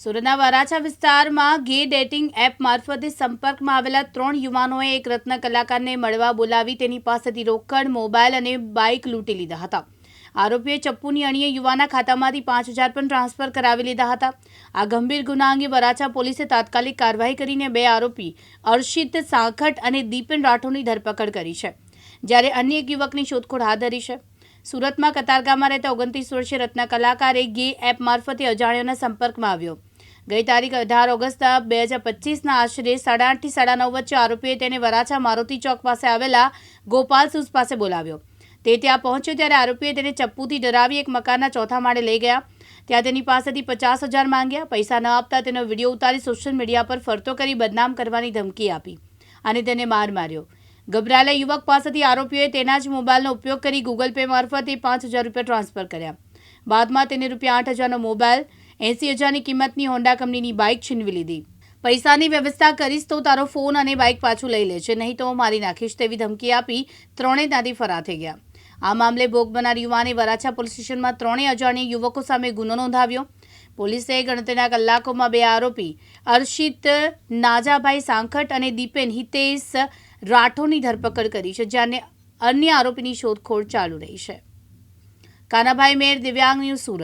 સુરતના વરાછા વિસ્તારમાં ગે ડેટિંગ એપ મારફતે સંપર્કમાં આવેલા ત્રણ યુવાનોએ એક રત્ન કલાકારને મળવા બોલાવી તેની પાસેથી રોકડ, મોબાઈલ અને બાઇક લૂંટી લીધા હતા. આરોપીએ ચપ્પુની અણીએ યુવાના ખાતામાંથી પાંચ હજાર પણ ટ્રાન્સફર કરાવી લીધા હતા. આ ગંભીર ગુના અંગે વરાછા પોલીસે તાત્કાલિક કાર્યવાહી કરીને બે આરોપી, અર્ષિત સાંખટ અને દીપેન રાઠોડની ધરપકડ કરી છે, જ્યારે અન્ય એક યુવકની શોધખોળ હાથ ધરી છે. સુરતમાં કતારગામમાં રહેતા ઓગણત્રીસ વર્ષીય રત્ન કલાકારે ગે એપ મારફતે અજાણ્યાના સંપર્કમાં આવ્યો. ગઈ તારીખ અઢાર ઓગસ્ટ બે હજાર પચીસના આશરે સાડા આઠથી સાડા નવ વચ્ચે આરોપીએ તેને વરાછા મારુતિ ચોક પાસે આવેલા ગોપાલ સૂઝ પાસે બોલાવ્યો. તે ત્યાં પહોંચ્યો ત્યારે આરોપીએ તેને ચપ્પુથી ડરાવી એક મકાનના ચોથા માળે લઈ ગયા. ત્યાં તેની પાસેથી પચાસ હજાર માંગ્યા. પૈસા ન આપતા તેનો વીડિયો ઉતારી સોશિયલ મીડિયા પર ફરતો કરી બદનામ કરવાની ધમકી આપી અને તેને માર માર્યો. ગભરાયેલા યુવક પાસેથી આરોપીઓએ તેના જ મોબાઈલનો ઉપયોગ કરી ગૂગલ પે મારફતે પાંચ હજાર રૂપિયા ટ્રાન્સફર કર્યા. બાદમાં તેને રૂપિયા આઠ હજારનો મોબાઈલ એંસી હજારની કિંમતની હોન્ડા કંપનીની બાઇક છીનવી લીધી. પૈસાની વ્યવસ્થા કરીશ તો તારો ફોન અને બાઇક પાછું લઈ લેશે નહીં તો મારી નાખીશ તેવી ધમકી આપી ત્રણેય ત્યાંથી ફરાર થઈ ગયા. આ મામલે ભોગ બનાર યુવાને વરાછા પોલીસ સ્ટેશનમાં ત્રણેય અજાણ્યા યુવકો સામે ગુનો નોંધાવ્યો. પોલીસે ગણતરીના કલાકોમાં બે આરોપી અર્ષિત નાજાભાઈ સાંખટ અને દીપેન હિતેશ રાઠોડની ધરપકડ કરી છે જ્યારે અન્ય આરોપીની શોધખોળ ચાલુ રહી છે. કાનાભાઈ મેર, દિવ્યાંગ ન્યૂઝ સુરત.